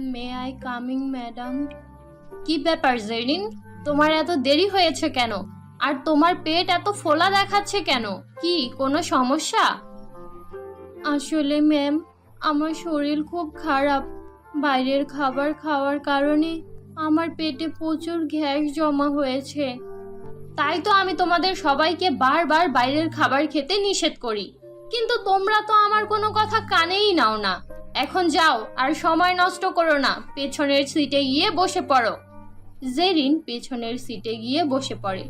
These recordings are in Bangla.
মে আই কামিং ম্যাডাম কি ব্যাপার, জেরিন? তোমার এত দেরি হয়েছে কেন? আর তোমার পেট এত ফোলা দেখাচ্ছে কেন? কি, কোনো সমস্যা? আসলে ম্যাম আমার শরীর খুব খারাপ। বাইরের খাবার খাওয়ার কারণে আমার পেটে প্রচুর গ্যাস জমা হয়েছে। তাই তো আমি তোমাদের সবাইকে বারবার বাইরের খাবার খেতে নিষেধ করি। কিন্তু তোমরা তো আমার কোনো কথা কানেই নাও না। এখন যাও, আর সময় নষ্ট করো না, পেছনের সিটে গিয়ে বসে পড়ো। জেরিন পেছনের সিটে গিয়ে বসে পড়ে।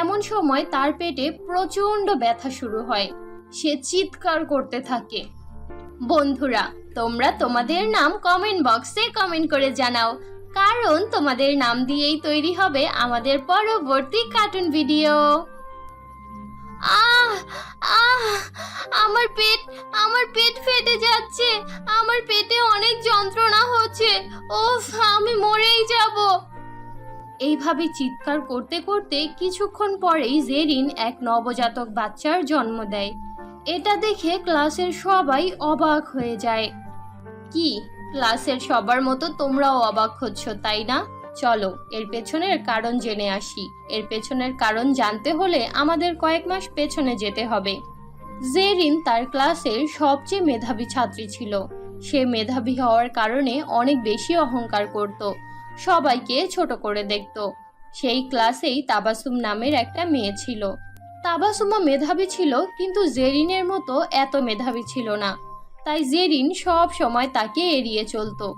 এমন সময় তার পেটে প্রচণ্ড ব্যথা শুরু হয়। সে চিৎকার করতে থাকে। বন্ধুরা, তোমরা তোমাদের নাম কমেন্ট বক্সে কমেন্ট করে জানাও, কারণ তোমাদের নাম দিয়েই তৈরি হবে আমাদের পরবর্তী কার্টুন ভিডিও আহ, আমার পেট আমার পেট ফেটে যাচ্ছে। আমার পেটে অনেক যন্ত্রণা হচ্ছে। ওফ আমি মরেই যাব। এইভাবে চিৎকার করতে করতে কিছুক্ষণ পরেই জেরিন এক নবজাতক বাচ্চার জন্ম দেয়। এটা দেখে ক্লাসের সবাই অবাক হয়ে যায়। কি, ক্লাসের সবার মতো তোমরাও অবাক হচ্ছ, তাই না? চলো, এর পেছনের কারণ জেনে আসি। এর পেছনের কারণ জানতে হলে আমাদের কয়েক মাস পেছনে যেতে হবে। জেরিন তার ক্লাসের সবচেয়ে মেধাবী ছাত্রী ছিল। সে মেধাবী হওয়ার কারণে অনেক বেশি অহংকার করত, সবাইকে ছোট করে দেখত। সেই ক্লাসেই তাবাসুম নামের একটা মেয়ে ছিল। তাবাসুমা মেধাবী ছিল, কিন্তু জেরিনের মতো এত মেধাবী ছিল না। তাই জেরিন সব সময় তাকে এড়িয়ে চলতো।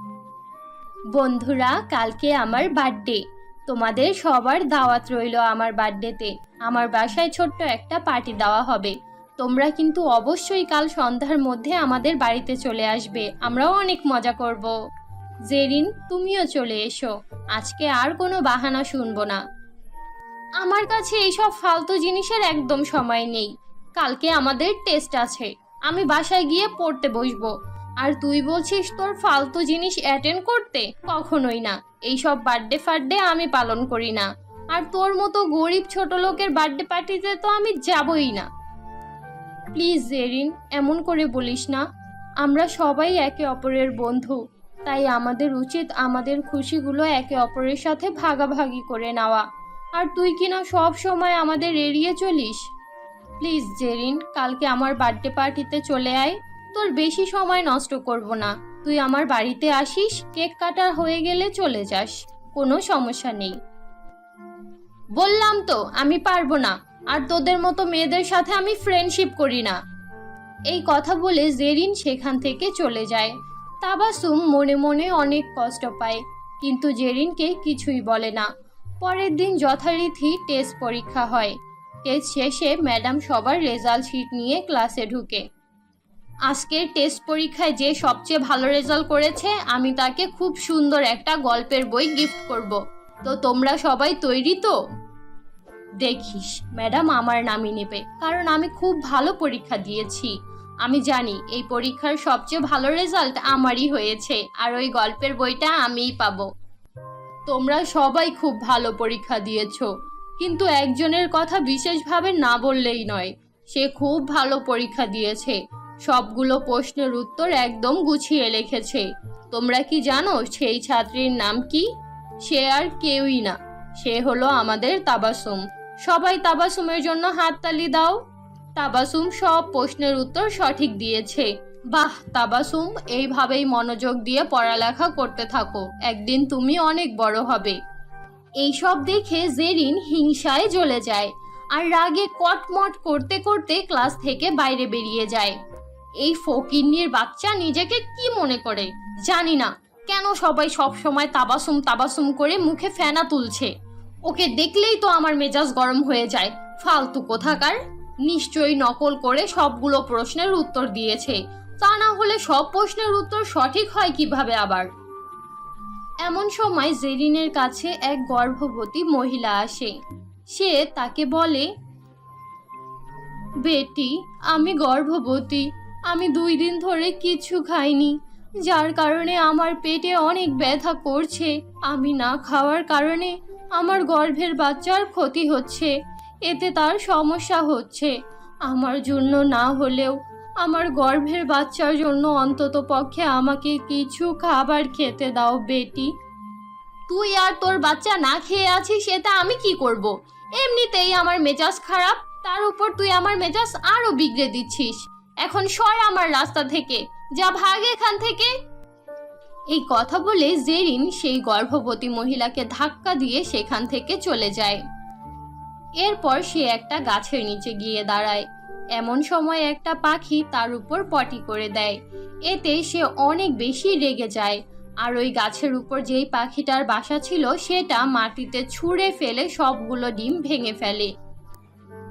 বন্ধুরা, কালকে আমার বার্থডে। তোমাদের সবার দাওয়াত রইল আমার বার্থডেতে। আমার বাসায় ছোট্ট একটা পার্টি দেওয়া হবে। তোমরা কিন্তু অবশ্যই কাল সন্ধ্যার মধ্যে আমাদের বাড়িতে চলে আসবে। আমরাও অনেক মজা করব। জেরিন, তুমিও চলে এসো। আজকে আর কোনো বাহানা শুনব না। আমার কাছে এইসব ফালতু জিনিসের একদম সময় নেই। কালকে আমাদের টেস্ট আছে। আমি বাসায় গিয়ে পড়তে বসবো। আর তুই বলছিস তোর ফালতু জিনিস অ্যাটেন্ড করতে? কখনোই না। এইসব বার্থডে ফার্থডে আমি পালন করি না। আর তোর মতো গরিব ছোট লোকের বার্থডে পার্টিতে তো আমি যাবই না। প্লিজ জেরিন, এমন করে বলিস না। আমরা সবাই একে অপরের বন্ধু। তাই আমাদের উচিত আমাদের খুশিগুলো একে অপরের সাথে ভাগাভাগি করে নেওয়া। আর তুই কিনা সব সময় আমাদের এড়িয়ে চলিস? প্লিজ জেরিন, কালকে আমার বার্থডে পার্টিতে চলে আয়। তোর বেশি সময় নষ্ট করব না। তুই আমার বাড়িতে আসিস, কেক কাটা হয়ে গেলে চলে যাস, কোনো সমস্যা নেই। বললাম তো, আমি পারব না, আর তোদের মতো মেয়েদের সাথে আমি ফ্রেন্ডশিপ করি না। এই কথা বলে জেরিন সেখান থেকে চলে যায়। তাবাসুম মনে মনে অনেক কষ্ট পায়, কিন্তু জেরিনকে কিছুই বলে না। পরের দিন যথারীতি টেস্ট পরীক্ষা হয়। টেস্ট শেষে ম্যাডাম সবার রেজাল্ট শিট নিয়ে ক্লাসে ঢুকে। আজকের টেস্ট পরীক্ষায় যে সবচেয়ে ভালো রেজাল্ট করেছে, আমি তাকে খুব সুন্দর একটা গল্পের বই গিফট করব। তো তোমরা সবাই তৈরি তো? দেখিস ম্যাডাম আমার নামই নেবে, কারণ আমি খুব ভালো পরীক্ষা দিয়েছি। আমি জানি, এই পরীক্ষার সবচেয়ে ভালো রেজাল্ট আমারই হয়েছে, আর ওই গল্পের বইটা আমিই পাবো। তোমরা সবাই খুব ভালো পরীক্ষা দিয়েছ, কিন্তু একজনের কথা বিশেষভাবে না বললেই নয়, সে খুব ভালো পরীক্ষা দিয়েছে। সবগুলো প্রশ্নের উত্তর একদম গুছিয়ে লিখেছে তোমরা কি জানো সেই ছাত্রীর নাম কি? সে আর কেউই না। সে হলো আমাদের তাবাসুম। সবাই তাবাসুমের জন্য হাততালি দাও। তাবাসুম সব প্রশ্নের উত্তর সঠিক দিয়েছে। বাহ, তাবাসুম, এইভাবেই মনোযোগ দিয়ে পড়ালেখা করতে থাকো। একদিন তুমি অনেক বড় হবে। এইসব দেখে জেরিন হিংসায় জ্বলে যায় আর রাগে কটমট করতে করতে ক্লাস থেকে বাইরে বেরিয়ে যায়। এই ফকিন্নির বাচ্চা নিজেকে কি মনে করে? জানি না। কেন সবাই সব সময় তাবাসুম তাবাসুম করে মুখে ফেনা তুলছে? ওকে দেখলেই তো আমার মেজাজ গরম হয়ে যায়। ফালতু কোথাকার? নিশ্চয়ই নকল করে সবগুলো প্রশ্নের উত্তর দিয়েছে। তা না হলে সব প্রশ্নের উত্তর সঠিক হয় কীভাবে আবার? এমন সময় জেরিনের কাছে এক গর্ভবতী মহিলা আসে। সে তাকে বলে, বেটি, আমি গর্ভবতী। আমি দুই দিন ধরে কিছু খাইনি, যার কারণে আমার পেটে অনেক ব্যথা করছে। আমি না খাওয়ার কারণে আমার গর্ভের বাচ্চার ক্ষতি হচ্ছে, এতে তার সমস্যা হচ্ছে। আমার জন্য না হলেও আমার গর্ভের বাচ্চার জন্য অন্তত পক্ষে আমাকে কিছু খাবার খেতে দাও, বেটি। তুই আর তোর বাচ্চা না খেয়ে আছিস, সেটা আমি কি করব? এমনিতেই আমার মেজাজ খারাপ, তার উপর তুই আমার মেজাজ আরও বিগড়ে দিচ্ছিস। এখন সর আমার রাস্তা থেকে। যা ভাগ এখান থেকে। এই কথা বলে জেরিন সেই গর্ভবতী মহিলাকে ধাক্কা দিয়ে সেখান থেকে চলে যায়। এরপর সে একটা গাছের নিচে গিয়ে দাঁড়ায়। এমন সময় একটা পাখি তার উপর পটি করে দেয়। এতে সে অনেক বেশি রেগে যায়। আর ওই গাছের উপর যেই পাখিটার বাসা ছিল, সেটা মাটিতে ছুঁড়ে ফেলে সবগুলো ডিম ভেঙে ফেলে।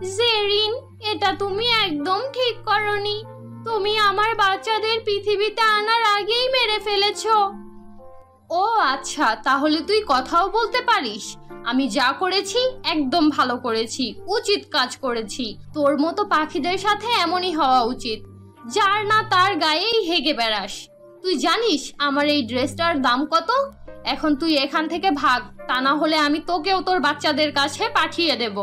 জেরিন, এটা তুমি একদম ঠিক করনি। তুমি আমার বাচ্চাদের পৃথিবীতে আনার আগেই মেরে ফেলেছো। ও আচ্ছা তাহলে তুই কথাও বলতে পারিস। আমি যা করেছি, একদম ভালো করেছি, উচিত কাজ করেছি। তোর মতো পাখিদের সাথে এমনই হওয়া উচিত, যার না তার গায়েই হেগে বেড়াস। তুই জানিস, আমার এই ড্রেসটার দাম কত? এখন তুই এখান থেকে ভাগ, তা না হলে আমি তোকেও তোর বাচ্চাদের কাছে পাঠিয়ে দেব।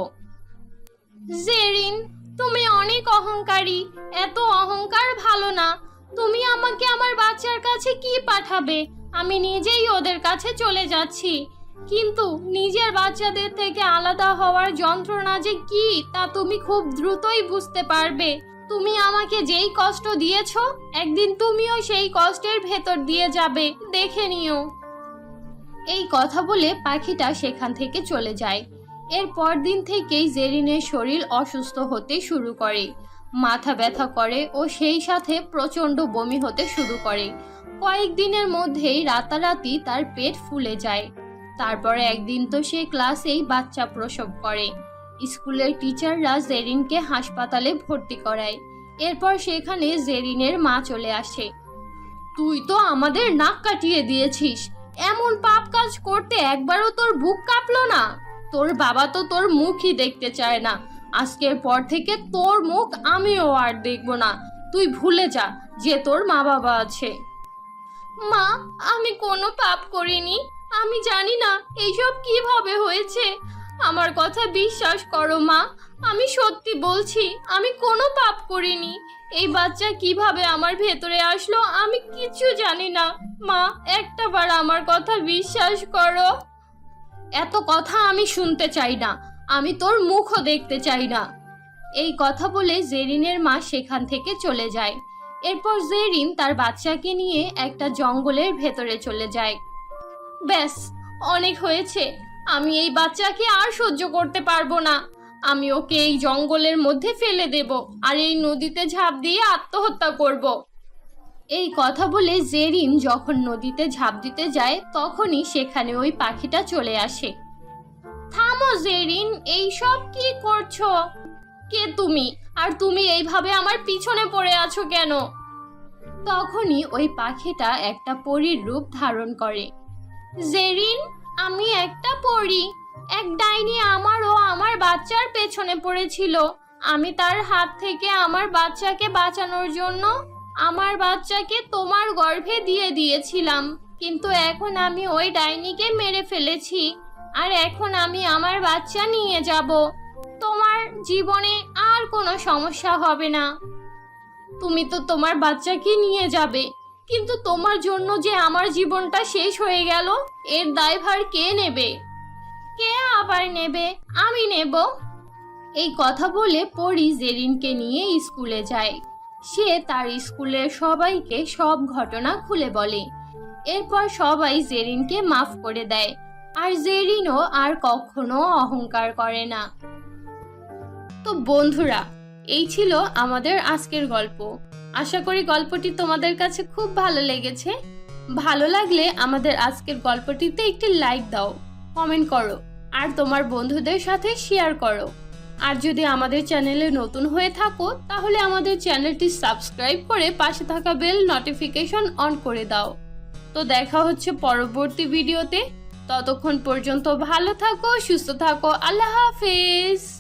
জেরিন, তুমি অনেক অহংকারী। এত অহংকার ভালো না। তুমি আমাকে আমার বাচ্চার কাছে কি পাঠাবে? আমি নিজেই ওদের কাছে চলে যাচ্ছি। কিন্তু নিজের বাচ্চাদের থেকে আলাদা হওয়ার যন্ত্রণা যে কি, তা তুমি খুব দ্রুতই বুঝতে পারবে। তুমি আমাকে যেই কষ্ট দিয়েছ, একদিন তুমিও সেই কষ্টের ভেতর দিয়ে যাবে। দেখে নিও। এই কথা বলে পাখিটা সেখান থেকে চলে যায়। এর পরদিন থেকেই জেরিনের শরীর অসুস্থ হতে শুরু করে, মাথা ব্যথা করে ও সেই সাথে প্রচণ্ড বমি হতে শুরু করে। কয়েকদিনের মধ্যেই রাতারাতি তার পেট ফুলে যায়। তারপরে একদিন তো সে ক্লাসেই বাচ্চা প্রসব করে। স্কুলের টিচাররা জেরিনকে হাসপাতালে ভর্তি করায়। এরপর সেখানে জেরিনের মা চলে আসে। তুই তো আমাদের নাক কাটিয়ে দিয়েছিস। এমন পাপ কাজ করতে একবারও তোর বুক কাঁপলো না? তোর বাবা তো তোর মুখই দেখতে চায় না। আজকের পর থেকে তোর মুখ আমিও আর দেখব না। তুই ভুলে যা যে তোর মা বাবা আছে। মা, আমি কোনো পাপ করিনি। আমি জানি না এইসব কীভাবে হয়েছে। আমার কথা বিশ্বাস করো, মা। আমি সত্যি বলছি, আমি কোনো পাপ করিনি। এই বাচ্চা কীভাবে আমার ভেতরে আসলো আমি কিছু জানি না। মা একটা বার আমার কথা বিশ্বাস করো। এত কথা আমি শুনতে চাই না, আমি তোর মুখও দেখতে চাই না। এই কথা বলে জেরিনের মা সেখান থেকে চলে যায়। এরপর জেরিন তার বাচ্চাকে নিয়ে একটা জঙ্গলের ভেতরে চলে যায়। ব্যাস, অনেক হয়েছে। আমি এই বাচ্চাকে আর সহ্য করতে পারব না। আমি ওকে এই জঙ্গলের মধ্যে ফেলে দেব আর এই নদীতে ঝাঁপ দিয়ে আত্মহত্যা করব। এই কথা বলে জেরিন যখন নদীতে ঝাঁপ দিতে যায়, তখনই সেখানে ওই পাখিটা চলে আসে। থামো জেরিন এই সব কি করছ? কে তুমি? আর তুমি এইভাবে আমার পিছনে পড়ে আছো কেন? তখনই ওই পাখিটা একটা পরীর রূপ ধারণ করে। জেরিন, আমি একটা পরী। এক ডাইনি আমার ও আমার বাচ্চার পেছনে পড়েছিল। আমি তার হাত থেকে আমার বাচ্চাকে বাঁচানোর জন্য আমার বাচ্চাকে তোমার গর্ভে দিয়ে দিয়েছিলাম, কিন্তু এখন আমি ওই ডাইনিকে মেরে ফেলেছি, আর এখন আমি আমার বাচ্চা নিয়ে যাব। তোমার জীবনে আর কোনো সমস্যা হবে না। তুমি তো তোমার বাচ্চাকে নিয়ে যাবে, কিন্তু তোমার জন্য যে আমার জীবনটা শেষ হয়ে গেল, এর দায়ভার কে নেবে? কে আবার নেবে? আমি নেব। এই কথা বলে পরি জেরিনকে নিয়ে স্কুলে যায়। সে তার স্কুলের সবাইকে সব ঘটনা খুলে বলে। এরপর সবাই জেরিনকে মাফ করে দেয়, আর জেরিনও আর কখনো অহংকার করে না। তো বন্ধুরা, এই ছিল আমাদের আজকের গল্প। আশা করি গল্পটি তোমাদের কাছে খুব ভালো লেগেছে। ভালো লাগলে আমাদের আজকের গল্পটিতে একটি লাইক দাও, কমেন্ট করো, আর তোমার বন্ধুদের সাথে শেয়ার করো। আর যদি আমাদের চ্যানেলে নতুন হয়ে থাকো, তাহলে আমাদের চ্যানেলটি সাবস্ক্রাইব করে পাশে থাকা বেল নোটিফিকেশন অন করে দাও। তো দেখা হচ্ছে পরবর্তী ভিডিওতে। ততক্ষণ পর্যন্ত ভালো থাকো, সুস্থ থাকো। আল্লাহ হাফেজ।